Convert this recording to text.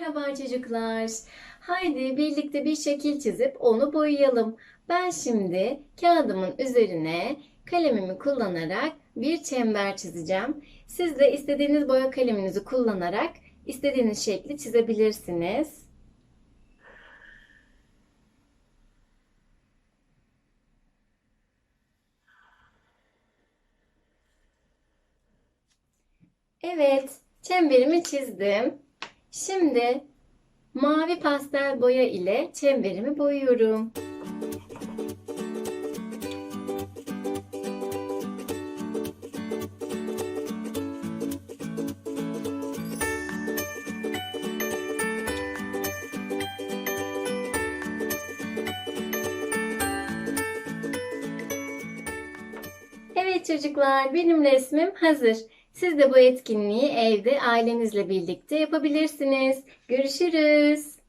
Merhaba çocuklar. Haydi birlikte bir şekil çizip onu boyayalım. Ben şimdi kağıdımın üzerine kalemimi kullanarak bir çember çizeceğim. Siz de istediğiniz boya kaleminizi kullanarak istediğiniz şekli çizebilirsiniz. Evet, çemberimi çizdim. Şimdi mavi pastel boya ile çemberimi boyuyorum. Evet çocuklar, benim resmim hazır. Siz de bu etkinliği evde ailenizle birlikte yapabilirsiniz. Görüşürüz.